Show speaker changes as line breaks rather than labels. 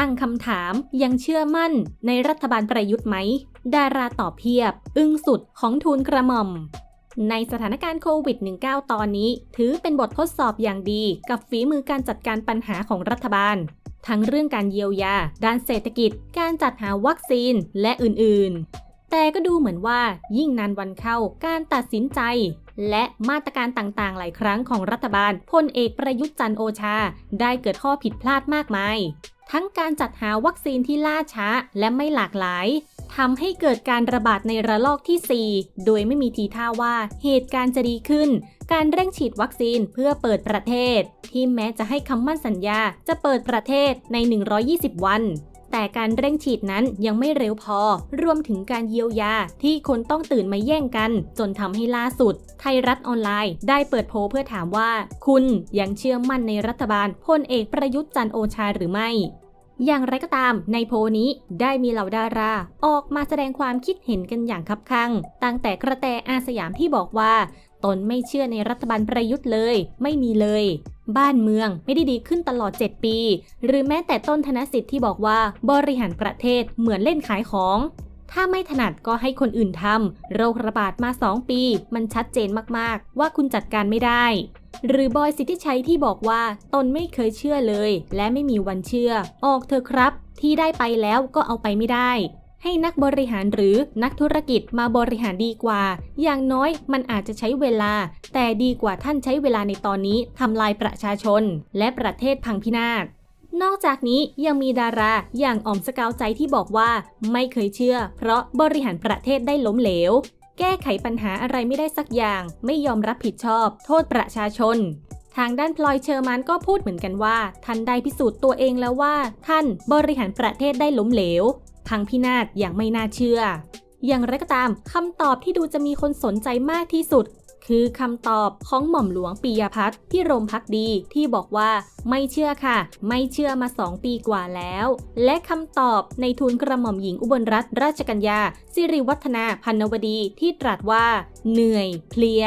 ตั้งคำถามยังเชื่อมั่นในรัฐบาลประยุทธ์ไหม ดาราตอบเพียบ อึ้งสุดของทูลกระหม่อมในสถานการณ์โควิด -19 ตอนนี้ ถือเป็นบททดสอบอย่างดีกับฝีมือการจัดการปัญหาของรัฐบาล ทั้งเรื่องการเยียวยา ด้านเศรษฐกิจ การจัดหาวัคซีน และอื่นๆ แต่ก็ดูเหมือนว่ายิ่งนานวันเข้าการตัดสินใจ และมาตรการต่างๆ หลายครั้งของรัฐบาลพลเอกประยุทธ์จันโอชา ได้เกิดข้อผิดพลาดมากมาย ทั้งการจัดหาวัคซีนที่ล่าช้าและไม่หลากหลายทำให้เกิดการระบาดในระลอกที่ 4 โดยไม่มีทีท่าว่าเหตุการณ์จะดีขึ้น การเร่งฉีดวัคซีนเพื่อเปิดประเทศ ที่แม้จะให้คำมั่นสัญญาจะเปิดประเทศใน 120 วัน แต่การเร่งฉีดนั้นยังไม่เร็วพอ รวมถึงการเยียวยาที่คนต้องตื่นมาแย่งกัน จนทำให้ล่าสุด ไทยรัฐออนไลน์ ได้เปิดโพลเพื่อถามว่า คุณยังเชื่อมั่นในรัฐบาลพลเอกประยุทธ์จันโอชาหรือไม่อย่างไรก็ตามในโพลนี้ได้มีเหล่าดารา ออกมาแสดงความคิดเห็นกันอย่างคับคั่ง ตั้งแต่กระแตอาสยามที่บอกว่า ตนไม่เชื่อในรัฐบาลประยุทธ์เลย ไม่มีเลย บ้านเมืองไม่ได้ดีขึ้นตลอด 7 ปี หรือแม้แต่ต้นธนสิทธิ์ที่บอกว่าบริหารประเทศเหมือนเล่นขายของ ถ้าไม่ถนัดก็ให้คนอื่นทำโรคระบาดมา 2 ปี มันชัดเจนมากๆ ว่าคุณจัดการไม่ได้ หรือบอยสิทธิชัยที่บอกว่าตนไม่เคยเชื่อเลย และไม่มีวันเชื่อ ออกเถอครับ ที่ได้ไปแล้วก็เอาไปไม่ได้ ให้นักบริหารหรือนักธุรกิจมาบริหารดีกว่า อย่างน้อยมันอาจจะใช้เวลา แต่ดีกว่าท่านใช้เวลาในตอนนี้ทำลายประชาชน และประเทศพังพินาศนอกจากนี้ยังมีดาราอย่างออมสกาวใจที่บอกว่า ไม่เคยเชื่อ เพราะบริหารประเทศได้ล้มเหลว แก้ไขปัญหาอะไรไม่ได้สักอย่าง ไม่ยอมรับผิดชอบ โทษประชาชน ทางด้านพลอยเชอร์มานก็พูดเหมือนกันว่าท่านได้พิสูจน์ตัวเองแล้วว่า ท่านบริหารประเทศได้ล้มเหลว พังพินาศอย่างไม่น่าเชื่อ อย่างไรก็ตามคำตอบที่ดูจะมีคนสนใจมากที่สุด คือคำตอบของหม่อมหลวงปิยพัฒน์พิรมพักดีที่บอกว่าไม่เชื่อค่ะ ไม่เชื่อมา 2 ปีกว่าแล้ว และคำตอบในทูลกระหม่อมหญิงอุบลรัตนราชกัญญาสิริวัฒนาพันวดีที่ตรัสว่า เหนื่อยเพลีย